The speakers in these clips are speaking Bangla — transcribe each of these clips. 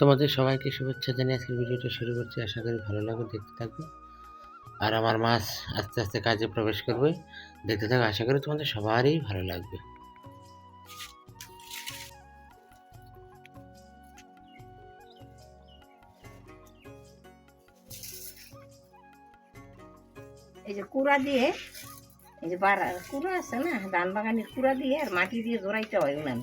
তোমাদের সবাইকে শুভেচ্ছা জানিয়ে আজকের ভিডিওটা শুরু করছি। আশা করি ভালো লাগবে, দেখতে থাকবে। আর আমার মাছ আস্তে আস্তে কাজে প্রবেশ করবে। দেখতে থাকো, আশা করি তোমাদের সবারই ভালো লাগবে। এই যে কুড়া দিয়ে, এই যে বাড়া, কুড়া আছে না? ধান বাগানের কুড়া দিয়ে আর মাটি দিয়ে জোড়াইতে হয় উনান।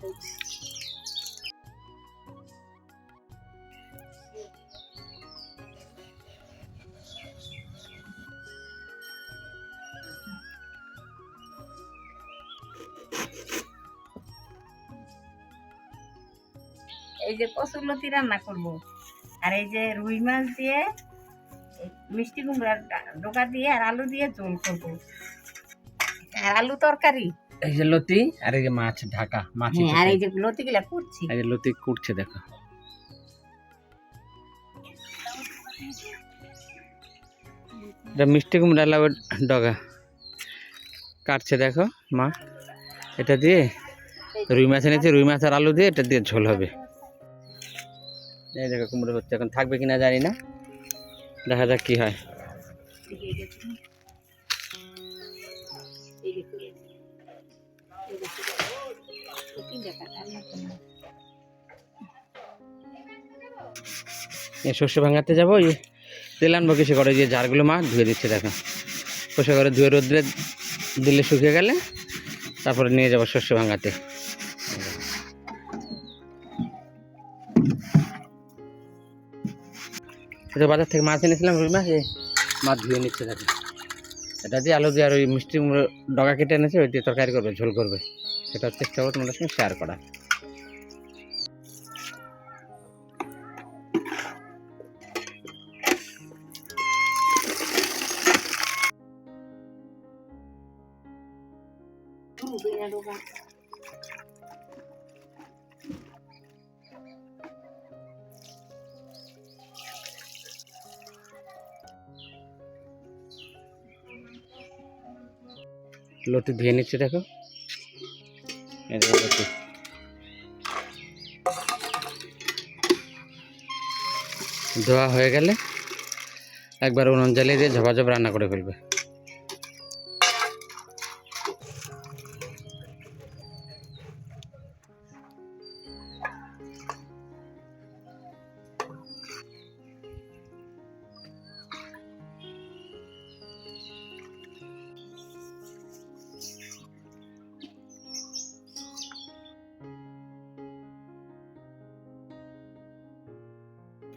এই যে কচুরলতি রান্না করব। আর এই যে রুই মাছ দিয়ে মিষ্টি কুমড়ার ডোকা দিয়ে আর আলু দিয়ে ঝোল করব। আর আলু তরকারি। এই যে লতি আর এই যে মাছ ঢাকা মাছ হ্যাঁ, আর এই যে লতি গুলা করছি এই যে লতি কুটছে দেখো। এটা মিষ্টি কুমড়া লাউ ডগা। কাটছে দেখো মা। এটা দিয়ে রুই মাছ এনেছে রুই মাছ আর আলু দিয়ে এটা দিয়ে ঝোল হবে। এই দেখো কুমড়ো হচ্ছে এখন থাকবে কিনা জানি না। দেখা যাক কি হয়। শস্য ভাঙাতে যাব, এই তেল আনব কিছু করে, যে জারগুলো মা ধুয়ে দিচ্ছে, দেখো। শস্য করে ধুয়ে রোদ্রে দিলে শুকিয়ে গেলে, তারপরে নিয়ে যাব শস্য ভাঙাতে। বাজার থেকে মাছ এনেছিলাম রুই মাছ মাছ ধুয়ে নিচ্ছে, দেখো। এটা দিয়ে আলু দিয়ে আর ওই মিষ্টি ডগা কেটে এনেছে, ওই দিয়ে তরকারি করবে, ঝোল করবে। সেটা চেষ্টা করব তোমাদের সঙ্গে শেয়ার করা। Thank দুইটা লতি ধুয়ে নিচ্ছে, দেখো। লটু। ধোয়া হয়ে গেলে একবার উনুন জ্বালিয়ে দিয়ে ঝপাঝপ রান্না করে ফেলবে।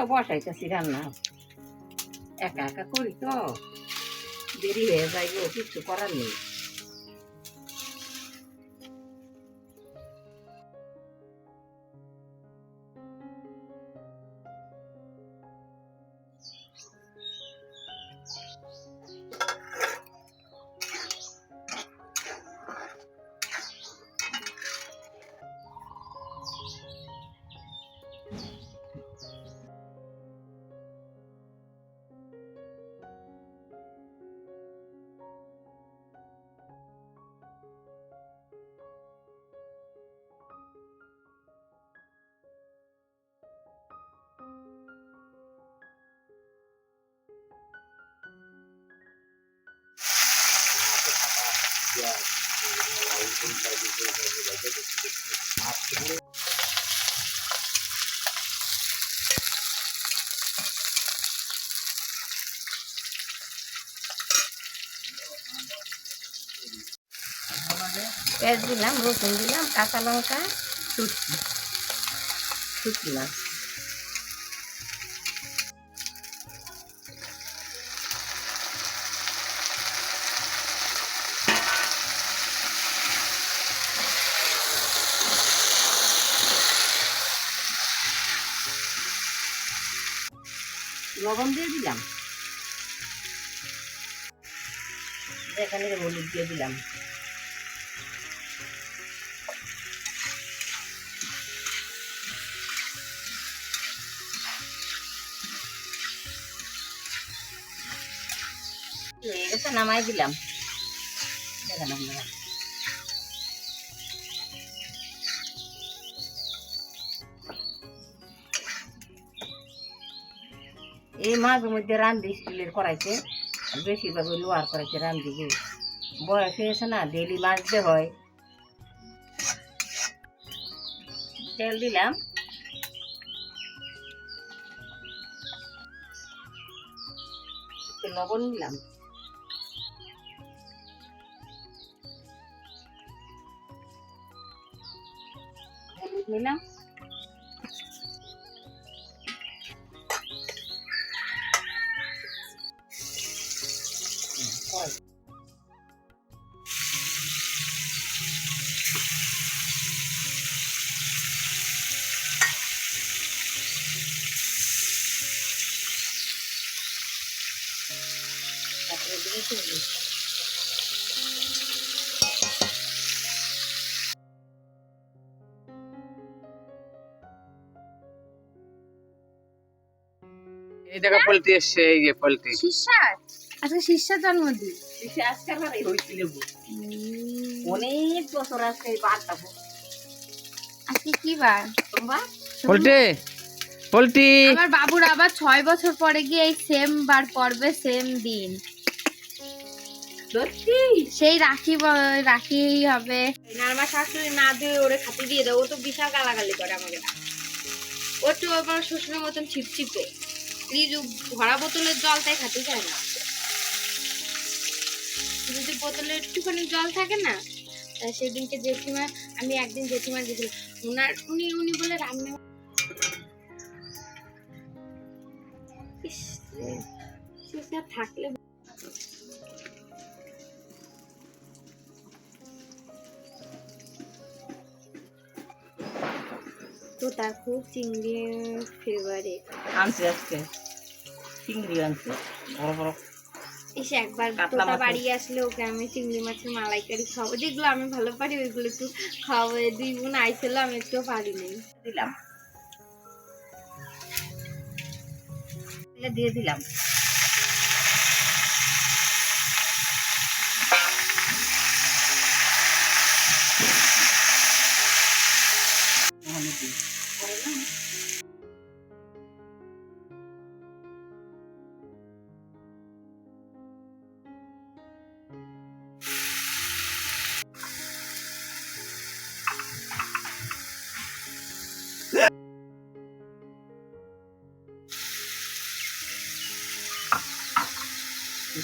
তো বসাইতেছি রান্না। একা একা করি তো। দেরি হয়ে যাইব কিছু করার নেই। পেঁয়াজ দিলাম, রসুন দিলাম, কাঁচা লঙ্কা, শুটকি। শুটকি মাছ। লবণ দিয়ে দিলাম। এখানে হলুদ দিয়ে দিলাম। নামাই দিলাম। এই মাঝে মধ্যে রান্ধি স্টিলের করাইছে বেশিরভাগ লোহার করাইছে রান্ধি গো বয়স হয়েছে না ডেলি মাজতে হয়। তেল দিলাম। লবণ দিলাম। হলুদ নিলাম হয় এই দেখো পোলট্রি এসছে এই যে পোলট্রি। শিষ্যার আজকে শিষ্যার জন্মদিন। বেশি আজকাল বারে হয়েছিল অনেক বছর আজকে এই বারটা আজকে কি বার? তোমার পোলট্রি পোলট্রি। আমার বাবুর আবার ছয় বছর পরে গিয়ে এই সেম বার পড়বে সেম দিন। সেই রাখি রাখি হবে। না আমার শাশুড়ি না দিয়ে ওরে খাতে দিয়ে ও তো বিশাল গালাগালি করে আমাকে। তো আমার শ্বশুরের মতন ছিপছিপে। প্লিজ ভরা বোতলের জল তাই খাতে চায় না। যদি বোতলে একটুখানি জল থাকে না, তা সেদিনকে জেঠিমা, আমি একদিন জেঠিমা গেছিলাম ওনার উনি উনি বলে রান্না থাকলে তো তার খুব চিংড়ি ফেভারিট আনছে আজকে। চিংড়ি আনছে। বড় বড়। এসে একবার তোতা বাড়ি আসলে ওকে আমি চিংড়ি মাছের মালাইকারি খাব। যেগুলো আমি ভালো পারি ওইগুলো একটু খাওয়াবো দুই বোন আইছিল আমি একটু পারি নাই। দিলাম। এটা দিয়ে দিলাম।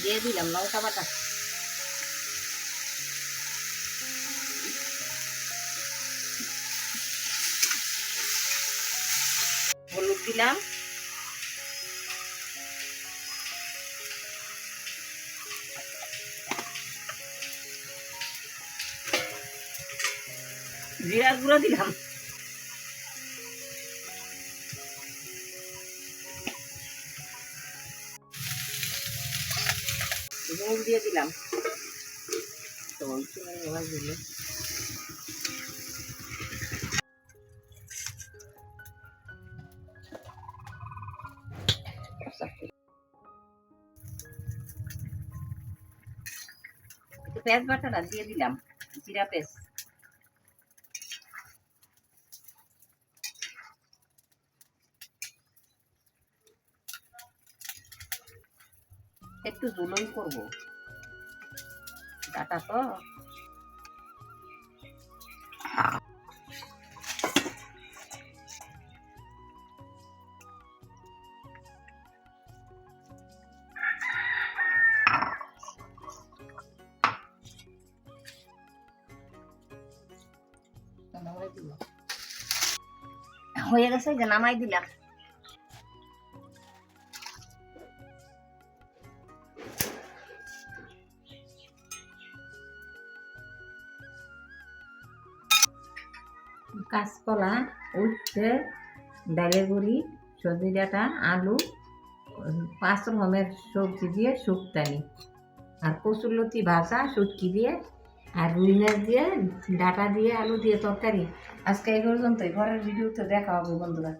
দিয়ে দিলাম লঙ্কা বাটা হলুদ দিলাম। জিরার গুঁড়ো দিলাম। দিয়ে দিলাম। পেঁয়াজ বাটাটা দিয়ে দিলাম জিরা পেস্ট। একটু জুলই করব। ডাটা তো হয়ে গেছে যে নামাই দিলাম কাঁচকলা, উচ্ছে, ডালের গুঁড়ি সবজি ডাঁটা আলু পাঁচ রকমের সবজি দিয়ে শুক্তানি। আর কচুরলতি ভাজা, শুটকি দিয়ে, আর রুই মাছ দিয়ে, ডাটা দিয়ে, আলু দিয়ে তরকারি। আজকে এই পর্যন্তই ভিডিও তো দেখা হবে বন্ধুরা।